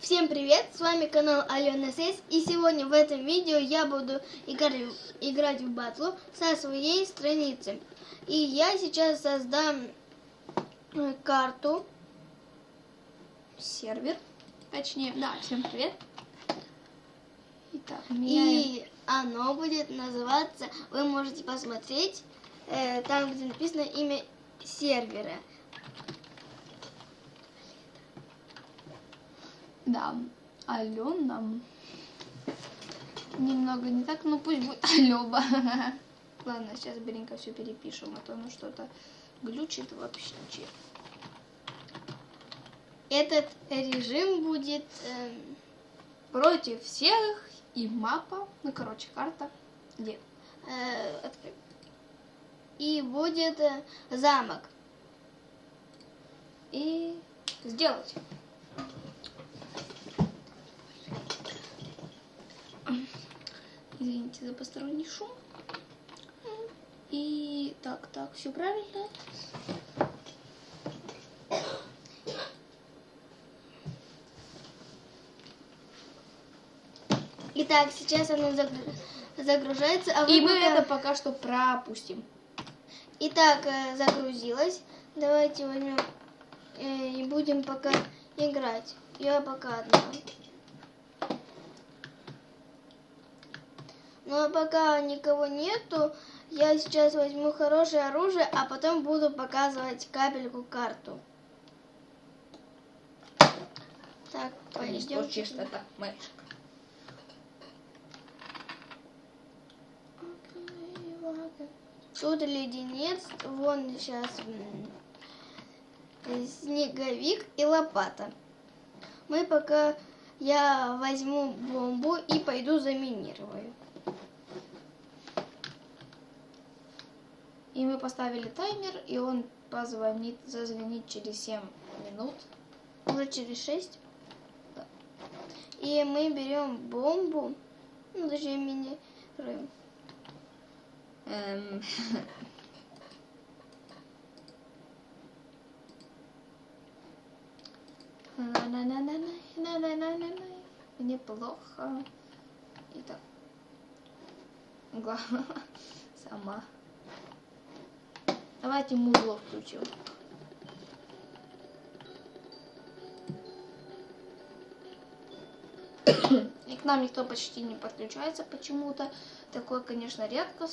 Всем привет, с вами канал Алена Сейс, и сегодня в этом видео я буду играть, играть в батлу со своей страницы. И я сейчас создам э, карту, сервер, точнее, да, всем привет. Итак, меняем. И оно будет называться, вы можете посмотреть, э, там где написано имя сервера. Да, Алена. Немного не так, но пусть будет Алёба. Ладно, сейчас быренько все перепишем, а то оно что-то глючит вообще. Этот режим будет... эм, Против всех и мапа, ну короче, карта. Где? Э. И будет э, замок. И сделать. Извините за посторонний шум. И так, так, все правильно. Итак, сейчас загру- загружается, а И мы пока- это пока что пропустим. Итак, э, загрузилось. Давайте возьмем э, и будем пока играть. Я пока одна. Ну а пока никого нету, я сейчас возьму хорошее оружие, а потом буду показывать капельку карту. Так, пойдем. это мышка. Тут леденец, вон сейчас снеговик и лопата. Мы пока я возьму бомбу и пойду заминирую. И мы поставили таймер, и он позвонит, зазвонит через 7 минут. Уже через 6. Да. И мы берем бомбу, ну, даже мини-рым. Эм. Мне плохо. Итак. Глава сама. Давайте музло включим. И к нам никто почти не подключается почему-то. Такое, конечно, редко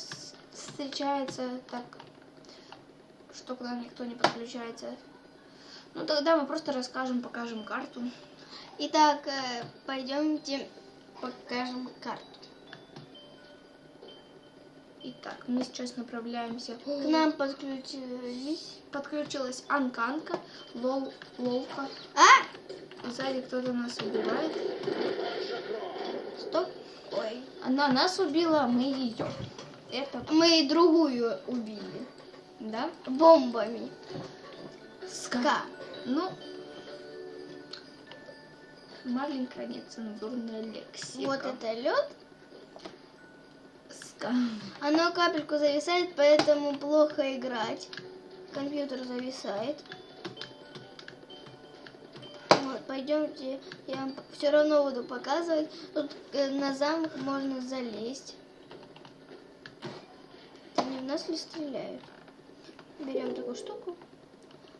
встречается, так что к нам никто не подключается. Ну тогда мы просто расскажем, покажем карту. Итак, э, пойдемте покажем карту. Итак, мы сейчас направляемся. К нам подключились. подключилась Анканка, Лол, Лолка. А! Сзади кто-то нас убивает. Стоп. Ой. Она нас убила, а мы ее. Это Мы и другую убили. да? Бомбами. Ска. Ну, маленькая нецензурная лексика. Вот это лед. Ска. Оно капельку зависает, поэтому плохо играть. Компьютер зависает. Вот, пойдемте, я вам все равно буду показывать. Тут э, на замок можно залезть. Не в нас ли стреляют? Берем такую штуку.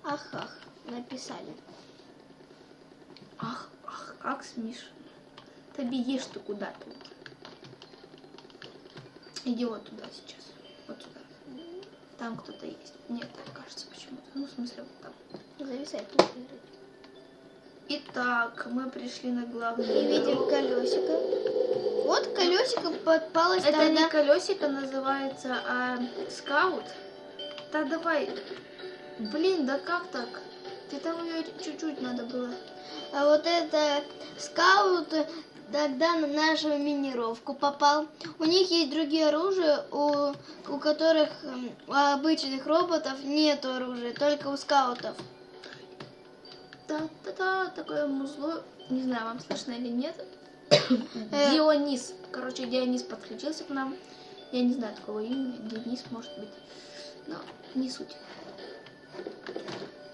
Ах, ах, написали. Ах, ах, как смешно. Ты бежишь ты куда-то. Иди вот туда сейчас. Вот туда. Там кто-то есть. Нет, так кажется почему-то. Ну, в смысле, вот там. Зависает. Итак, мы пришли на главную. И видим колесико. Вот колесико подпалось Это тогда... не колесико называется, а скаут. Да давай. Блин, да как так? Ты там ее чуть-чуть надо было. А вот это скаут лежит. оружия, у, у которых м, у обычных роботов нет оружия, только у скаутов. Та-та-та, такое музло. Не знаю, вам слышно или нет. Э. Дионис. Короче, Дионис подключился к нам. Я не знаю такого имени. Денис, может быть. Но не суть.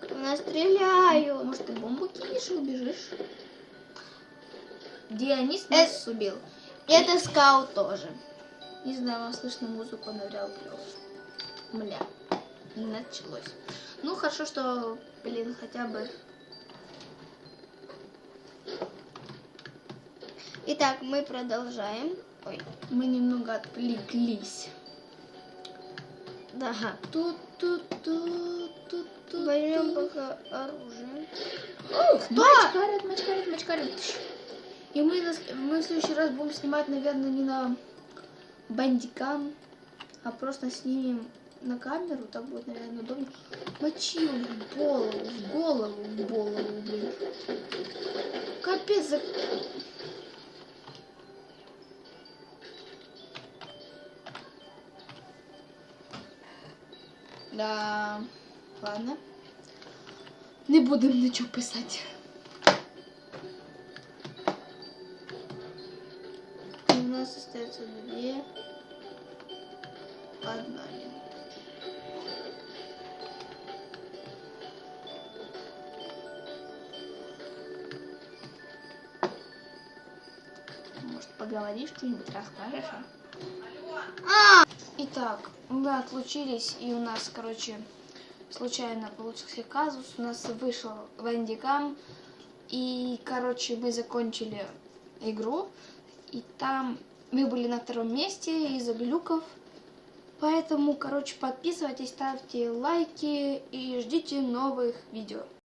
Нас стреляют. Может, ты бомбу кинешь и убежишь? Дионис нас убил. Это скаут тоже. Не знаю, вам слышно музыку на Реал Плюс. Мля. Началось. Ну, хорошо, что, блин, хотя бы... Итак, мы продолжаем. Ой, Мы немного отвлеклись. да. тут тут тут тут тут Возьмем пока оружие. Кто? Мачкарит, мачкарит, мачкарит. И мы, мы в следующий раз будем снимать, наверное, не на бандикам, а просто снимем на камеру, так будет, наверное, удобно. Мочи его в голову, в голову, в голову, блин. Капец, за- Да, ладно. Не будемо нічого писати. Нас остается две. Одна. Может, поговоришь, что-нибудь расскажешь, а? Итак, мы отлучились, и у нас, короче, случайно получился казус. У нас вышел Вендикам, и, короче, мы закончили игру, и там мы были на втором месте из-за глюков. Поэтому, короче, подписывайтесь, ставьте лайки и ждите новых видео.